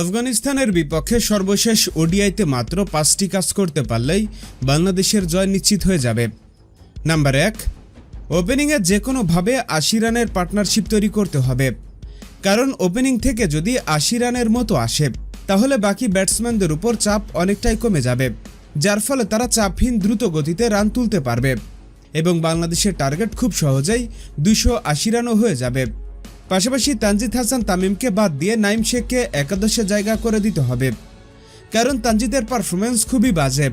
আফগানিস্তানের বিপক্ষে সর্বশেষ ওডিআইতে মাত্র পাঁচটি কাজ করতে পারলেই বাংলাদেশের জয় নিশ্চিত হয়ে যাবে। নাম্বার এক, ওপেনিংয়ে যে কোনোভাবে আশি রানের পার্টনারশিপ তৈরি করতে হবে। কারণ ওপেনিং থেকে যদি আশি রানের মতো আসে, তাহলে বাকি ব্যাটসম্যানদের উপর চাপ অনেকটাই কমে যাবে, যার ফলে তারা চাপহীন দ্রুত গতিতে রান তুলতে পারবে। এবং বাংলাদেশের টার্গেট খুব সহজেই দুশো আশি রানও হয়ে যাবে। পাশাপাশি তানজিদ হাসান তামিমকে বাদ দিয়ে নাইম শেখকে একাদশে জায়গা করে দিতে হবে। কারণ তানজিদের পারফরমেন্স খুবই বাজে।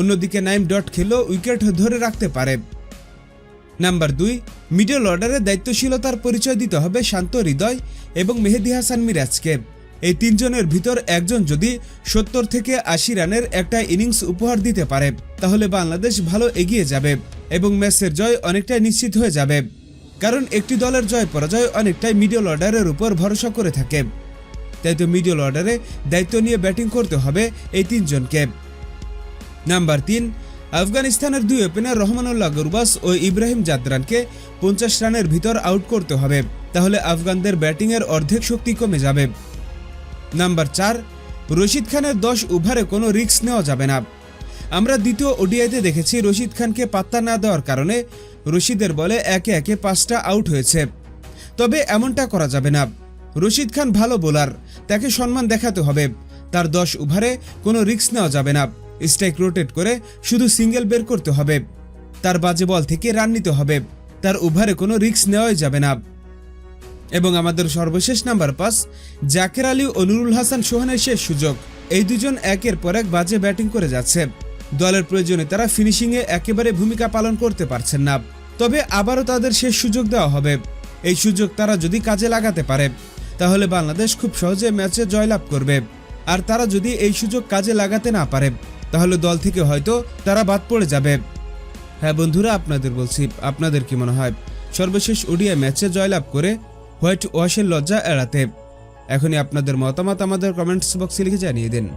অন্যদিকে নাইম ডট খেলেও উইকেট ধরে রাখতে পারে। নাম্বার দুই, মিডল অর্ডারে দায়িত্বশীলতার পরিচয় দিতে হবে শান্ত হৃদয় এবং মেহেদি হাসান মিরাজকে। এই তিনজনের ভিতর একজন যদি সত্তর থেকে আশি রানের একটা ইনিংস উপহার দিতে পারে, তাহলে বাংলাদেশ ভালো এগিয়ে যাবে এবং ম্যাচের জয় অনেকটাই নিশ্চিত হয়ে যাবে। কারণ একটি দলের জয় পরাজয় অনেকটাই মিডল অর্ডারের উপর ভরসা করে থাকে। তাই তো মিডল অর্ডারে দায়িত্ব নিয়ে ব্যাটিং করতে হবে এই তিনজনকে। নাম্বার তিন, আফগানিস্তানের দুই ওপেনার রহমানুল্লাহ গুরবাস ও ইব্রাহিম জাদরানকে পঞ্চাশ রানের ভিতর আউট করতে হবে, তাহলে আফগানদের ব্যাটিংয়ের অর্ধেক শক্তি কমে যাবে। নাম্বার চার, রশিদ খানের দশ ওভারে কোনো রিস্ক নেওয়া যাবে না। আমরা দ্বিতীয় ওডিআইতে দেখেছি, রশিদ খানকে পাত্তা না দেওয়ার কারণে রশিদের বলে একে একে পাঁচটা আউট হয়েছে। তবে এমনটা করা যাবে না। রশিদ খান ভালো বোলার, তাকে সম্মান দেখাতে হবে। তার দশ ওভারে কোনো রিক্স নেওয়া যাবে না। স্ট্রাইক রোটেট করে শুধু সিঙ্গেল বের করতে হবে। তার বাজে বল থেকে রান নিতে হবে। তার ওভারে কোনো রিক্স নেওয়াই যাবে না। এবং আমাদের সর্বশেষ নাম্বার পাস জাকের আলী ও নুরুল হাসান সোহানের শেষ সুযোগ। এই দুজন একের পর এক বাজে ব্যাটিং করে যাচ্ছে। দলের প্রয়োজনে তারা ফিনিশিংয়ে একেবারে ভূমিকা পালন করতে পারছেন না। তবে আবারও তাদের শেষ সুযোগ দেওয়া হবে। এই সুযোগ তারা যদি কাজে লাগাতে পারে, তাহলে বাংলাদেশ খুব সহজে ম্যাচে জয়লাভ করবে। আর তারা যদি এই সুযোগ কাজে লাগাতে না পারে, তাহলে দল থেকে হয়তো তারা বাদ পড়ে যাবে। হ্যাঁ বন্ধুরা, আপনাদের বলছি, আপনাদের কি মনে হয়? সর্বশেষ ওডিআই ম্যাচে জয়লাভ করে হোয়াইট ওয়াশের লজ্জা এড়াতে। এখনই আপনাদের মতামত আমাদের কমেন্টস বক্সে লিখে জানিয়ে দিন।